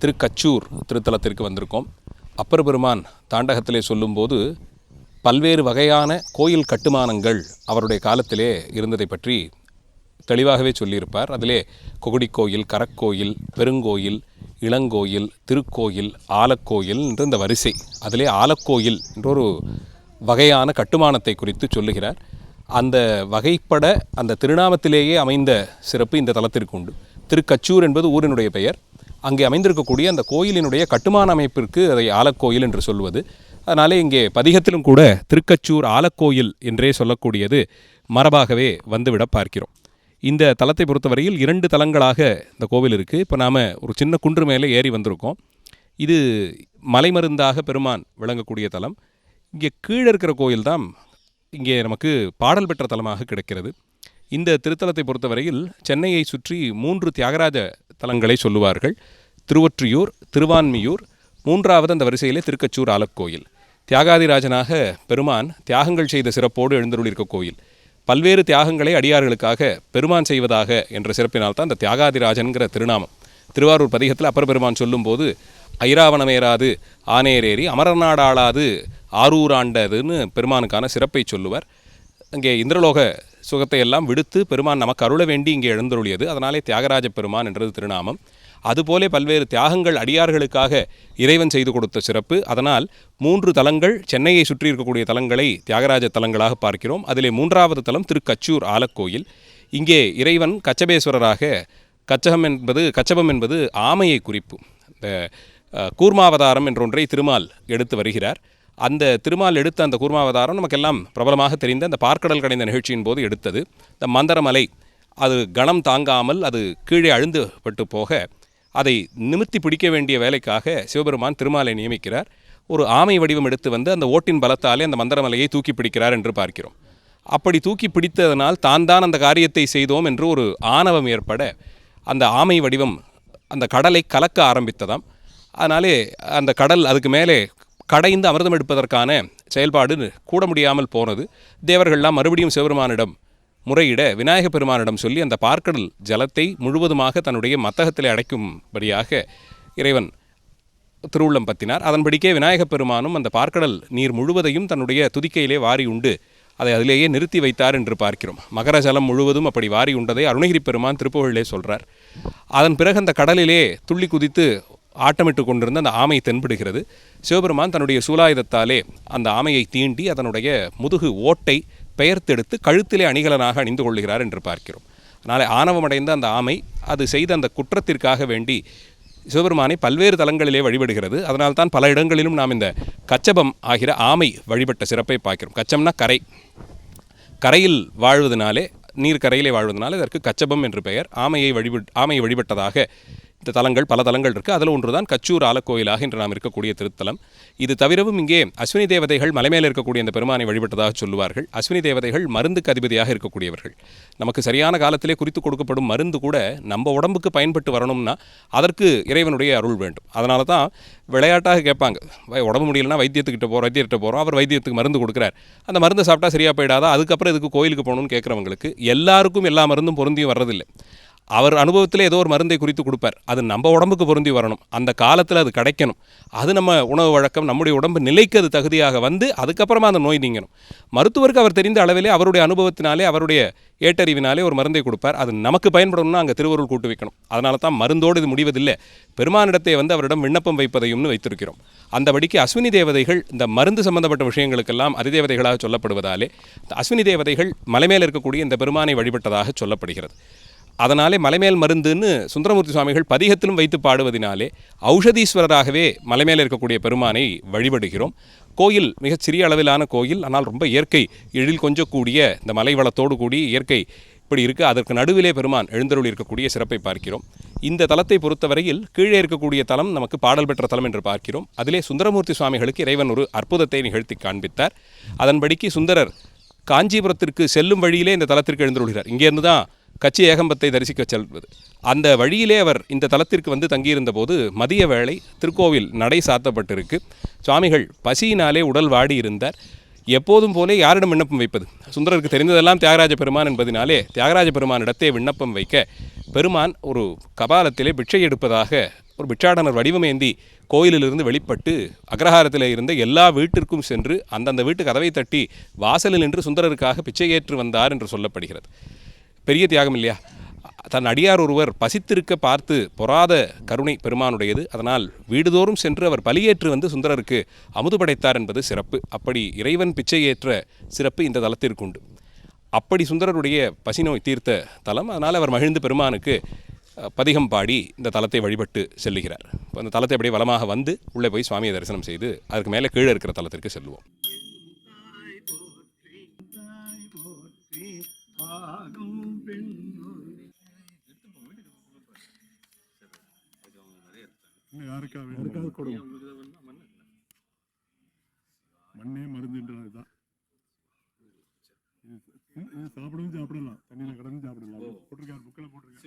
திருக்கச்சூர் திருத்தலத்திற்கு வந்திருக்கோம். அப்பர் பெருமான் தாண்டகத்திலே சொல்லும்போது பல்வேறு வகையான கோயில் கட்டுமானங்கள் அவருடைய காலத்திலே இருந்ததை பற்றி தெளிவாகவே சொல்லியிருப்பார். அதிலே கொகுடி கோயில் கரக்கோயில் பெருங்கோயில் இளங்கோயில் திருக்கோயில் ஆலக்கோயில் என்று இந்த வரிசை. அதிலே ஆலக்கோயில் என்றொரு வகையான கட்டுமானத்தை குறித்து சொல்லுகிறார். அந்த வகைப்பட அந்த திருநாமத்திலேயே அமைந்த சிறப்பு இந்த தலத்திற்கு உண்டு. திருக்கச்சூர் என்பது ஊரினுடைய பெயர். அங்கே அமைந்திருக்கக்கூடிய அந்த கோயிலினுடைய கட்டுமான அமைப்பிற்கு அதை ஆலக்கோயில் என்று சொல்வது. அதனாலே இங்கே பதிகத்திலும் கூட திருக்கச்சூர் ஆலக்கோயில் என்றே சொல்லக்கூடியது மரபாகவே வந்துவிட பார்க்கிறோம். இந்த தலத்தை பொறுத்தவரையில் இரண்டு தலங்களாக இந்த கோவில் இருக்குது இப்போ நாம் ஒரு சின்ன குன்று மேலே ஏறி வந்திருக்கோம். இது மலைமருந்தாக பெருமான் விளங்கக்கூடிய தலம். இங்கே கீழே இருக்கிற கோயில் தான் இங்கே நமக்கு பாடல் பெற்ற தலமாக கிடைக்கிறது. இந்த திருத்தலத்தை பொறுத்தவரையில் சென்னையை சுற்றி மூன்று தியாகராஜ தலங்களை சொல்லுவார்கள். திருவொற்றியூர் திருவான்மியூர் மூன்றாவது அந்த வரிசையிலே திருக்கச்சூர் ஆலக்கோயில். தியாகாதிராஜனாக பெருமான் தியாகங்கள் செய்த சிறப்போடு எழுந்தருளிருக்க கோயில். பல்வேறு தியாகங்களை அடியார்களுக்காக பெருமான் செய்வதாக என்ற சிறப்பினால் தான் இந்த தியாகாதிராஜன்கிற திருநாமம். திருவாரூர் பதிகத்தில் அப்பர் பெருமான் சொல்லும்போது ஐராவணமேராது ஆனேரேறி அமரநாடாளாது ஆரூராண்டதுன்னு பெருமானுக்கான சிறப்பை சொல்லுவர். அங்கே இந்திரலோக சுகத்தை எல்லாம் விடுத்து பெருமான் நமக்கு அருள வேண்டி இங்கே எழுந்தருளியது. அதனாலே தியாகராஜ பெருமான் என்றது திருநாமம். அதுபோலே பல்வேறு தியாகங்கள் அடியார்களுக்காக இறைவன் செய்து கொடுத்த சிறப்பு. அதனால் மூன்று தலங்கள் சென்னையை சுற்றி இருக்கக்கூடிய தலங்களை தியாகராஜ தலங்களாக பார்க்கிறோம். அதிலே மூன்றாவது தலம் திருக்கச்சூர் ஆலக்கோயில். இங்கே இறைவன் கச்சபேஸ்வரராக கச்சகம் என்பது கச்சபம் என்பது ஆமையை குறிப்பு. இந்த கூர்மாவதாரம் என்றொன்றை திருமால் எடுத்து வருகிறார். அந்த திருமால் எடுத்த அந்த கூர்மாவதாரம் நமக்கெல்லாம் பிரபலமாக தெரிந்த அந்த பார்க்கடல் கடைந்த நிகழ்ச்சியின் போது எடுத்தது. இந்த மந்தரமலை அது கணம் தாங்காமல் அது கீழே அழுந்து பட்டு போக அதை நிமித்தி பிடிக்க வேண்டிய வேலைக்காக சிவபெருமான் திருமாலை நியமிக்கிறார். ஒரு ஆமை வடிவம் எடுத்து வந்து அந்த ஓட்டின் பலத்தாலே அந்த மந்தரமலையை தூக்கி பிடிக்கிறார் என்று பார்க்கிறோம். அப்படி தூக்கி பிடித்ததனால் தான் தான் அந்த காரியத்தை செய்தோம் என்று ஒரு ஆணவம் ஏற்பட அந்த ஆமை வடிவம் அந்த கடலை கலக்க ஆரம்பித்ததாம். அதனாலே அந்த கடல் அதுக்கு மேலே கடைந்து அமிர்தம் எடுப்பதற்கான செயல்பாடு கூட முடியாமல் போனது. தேவர்கள்லாம் மறுபடியும் சிவபெருமானிடம் முறையிட விநாயக பெருமானிடம் சொல்லி அந்த பார்க்கடல் ஜலத்தை முழுவதுமாக தன்னுடைய மத்தகத்தில் அடைக்கும்படியாக இறைவன் திருவுள்ளம் பத்தினார். அதன்படிக்கே விநாயகப் பெருமானும் அந்த பார்க்கடல் நீர் முழுவதையும் தன்னுடைய துதிக்கையிலே வாரி உண்டு. அதை அதிலேயே நிறுத்தி வைத்தார் என்று பார்க்கிறோம். மகர ஜலம் முழுவதும் அப்படி வாரி உண்டதை அருணகிரி பெருமான் திருப்புகழிலே சொல்கிறார் அதன் பிறகு அந்த கடலிலே துள்ளி குதித்து ஆட்டமிட்டு கொண்டிருந்த அந்த ஆமை தென்படுகிறது. சிவபெருமான் தன்னுடைய சூலாயுதத்தாலே அந்த ஆமையை தீண்டி அதனுடைய முதுகு ஓட்டை பெயர்த்தெடுத்து கழுத்திலே அணிகலனாக அணிந்து கொள்கிறார் என்று பார்க்கிறோம். அதனால் ஆணவமடைந்த அந்த ஆமை அது செய்த அந்த குற்றத்திற்காக வேண்டி சிவபெருமானை பல்வேறு தலங்களிலே வழிபடுகிறது. அதனால் தான் பல இடங்களிலும் நாம் இந்த கச்சபம் ஆகிற ஆமை வழிபட்ட சிறப்பை பார்க்கிறோம். கச்சம்னா கரை. கரையில் வாழ்வதனாலே நீர் கரையிலே வாழ்வதனால இதற்கு கச்சபம் என்று பெயர். ஆமையை வழிபட் ஆமையை வழிபட்டதாக இந்த தலங்கள் பல தலங்கள் இருக்குது அதில் ஒன்று தான் கச்சூர் ஆலக்கோயிலாக இன்று நாம் இருக்கக்கூடிய திருத்தலம். இது தவிரவும் இங்கே அஸ்வினி தேவதைகள் மலைமேல் இருக்கக்கூடிய இந்த பெருமானை வழிபட்டதாக சொல்லுவார்கள். அஸ்வினி தேவதைகள் மருந்துக்கு அதிபதியாக இருக்கக்கூடியவர்கள். நமக்கு சரியான காலத்திலே குறித்து கொடுக்கப்படும் மருந்து கூட நம்ம உடம்புக்கு பயன்பட்டு வரணும்னா அதற்கு இறைவனுடைய அருள் வேண்டும். அதனால தான் விளையாட்டாக கேட்பாங்க. உடம்பு முடியலன்னா வைத்தியத்துக்கிட்ட போகிறோம் வைத்தியர்கிட்ட போகிறோம் அவர் வைத்தியத்துக்கு மருந்து கொடுக்குறார். அந்த மருந்து சாப்பிட்டா சரியாக போயிடாதா? அதுக்கப்புறம் இதுக்கு கோயிலுக்கு போகணும்னு கேட்குறவங்களுக்கு எல்லாருக்கும் எல்லா மருந்தும் பொருந்தியும் வர்றதில்லை. அவர் அனுபவத்தில் ஏதோ ஒரு மருந்தை குறித்து கொடுப்பார். அது நம்ம உடம்புக்கு பொருந்தி வரணும். அந்த காலத்தில் அது கிடைக்கணும். அது நம்ம உணவு வழக்கம் நம்முடைய உடம்பு நிலைக்கு அது தகுதியாக வந்து அதுக்கப்புறமா அந்த நோய் நீங்கணும். மருத்துவருக்கு அவர் தெரிந்த அளவிலே அவருடைய அனுபவத்தினாலே அவருடைய ஏட்டறிவினாலே ஒரு மருந்தை கொடுப்பார். அது நமக்கு பயன்படணும்னா அங்கே திருவருள் கூட்டு வைக்கணும். அதனால தான் மருந்தோடு இது முடிவதில்லை. பெருமானிடத்தை வந்து அவரிடம் விண்ணப்பம் வைப்பதையும்னு வைத்திருக்கிறோம். அந்தபடிக்கு அஸ்வினி தேவதைகள் இந்த மருந்து சம்பந்தப்பட்ட விஷயங்களுக்கெல்லாம் அதிதேவதைகளாக சொல்லப்படுவதாலே அஸ்வினி தேவதைகள் மலைமேல் இருக்கக்கூடிய இந்த பெருமானை வழிபட்டதாக சொல்லப்படுகிறது. அதனாலே மலைமேல் மருந்துன்னு சுந்தரமூர்த்தி சுவாமிகள் பதிகத்திலும் வைத்து பாடுவதினாலே ஔஷதீஸ்வரராகவே மலைமேல் இருக்கக்கூடிய பெருமானை வழிபடுகிறோம். கோயில் மிகச் சிறிய அளவிலான கோயில் ஆனால் ரொம்ப இயற்கை எழில் கொஞ்சக்கூடிய இந்த மலை வளத்தோடு கூடிய இயற்கை இப்படி இருக்குது அதற்கு நடுவிலே பெருமான் எழுந்தருள் இருக்கக்கூடிய சிறப்பை பார்க்கிறோம். இந்த தலத்தை பொறுத்தவரையில் கீழே இருக்கக்கூடிய தலம் நமக்கு பாடல் பெற்ற தலம் என்று பார்க்கிறோம். அதிலே சுந்தரமூர்த்தி சுவாமிகளுக்கு இறைவன் ஒரு அற்புதத்தை நிகழ்த்தி காண்பித்தார். அதன்படிக்கு சுந்தரர் காஞ்சிபுரத்திற்கு செல்லும் வழியிலே இந்த தலத்திற்கு எழுந்துள்ளார் இங்கேருந்து தான் கட்சி ஏகம்பத்தை தரிசிக்க செல்வது. அந்த வழியிலே அவர் இந்த தலத்திற்கு வந்து தங்கியிருந்த போது மதிய வேளை திருக்கோவில் நடை சாத்தப்பட்டிருக்கு. சுவாமிகள் பசியினாலே உடல் வாடி இருந்தார். எப்போதும் போலே யாரிடம் விண்ணப்பம் வைப்பது? சுந்தரருக்கு தெரிந்ததெல்லாம் தியாகராஜ பெருமான் என்பதினாலே தியாகராஜ பெருமானிடத்தே விண்ணப்பம் வைக்க பெருமான் ஒரு கபாலத்திலே பிட்சை எடுப்பதாக ஒரு பிட்சாடனர் வடிவமேந்தி கோயிலிலிருந்து வெளிப்பட்டு அக்ரஹாரத்தில் இருந்த எல்லா வீட்டிற்கும் சென்று அந்தந்த வீட்டு கதவை தட்டி வாசலில் நின்று சுந்தரருக்காக பிச்சை ஏற்று வந்தார் என்று சொல்லப்படுகிறது. பெரிய தியாகம் இல்லையா? தன் அடியார் ஒருவர் பசித்திருக்க பார்த்து பொறாத கருணை பெருமானுடையது. அதனால் வீடுதோறும் சென்று அவர் பலியேற்று வந்து சுந்தரருக்கு அமுது படைத்தார் என்பது சிறப்பு. அப்படி இறைவன் பிச்சை ஏற்ற சிறப்பு இந்த தலத்திற்கு உண்டு. அப்படி சுந்தரருடைய பசிநோய் தீர்த்த தலம். அதனால் அவர் மகிழ்ந்து பெருமானுக்கு பதிகம் பாடி இந்த தலத்தை வழிபட்டு செல்லுகிறார். இப்போ அந்த தலத்தை அப்படியே வளமாக வந்து உள்ளே போய் சுவாமியை தரிசனம் செய்து அதுக்கு மேலே கீழே இருக்கிற தலத்திற்கு செல்லுவோம். இன்னும் யாருக்காவது கொடுங்க. மண்ணே மருந்துன்றது தான் சாப்பிடவும் சாப்பிடலாம். தண்ணியில் கடந்து சாப்பிடலாம். போட்டிருக்காரு புக்கில் போட்டிருக்காரு.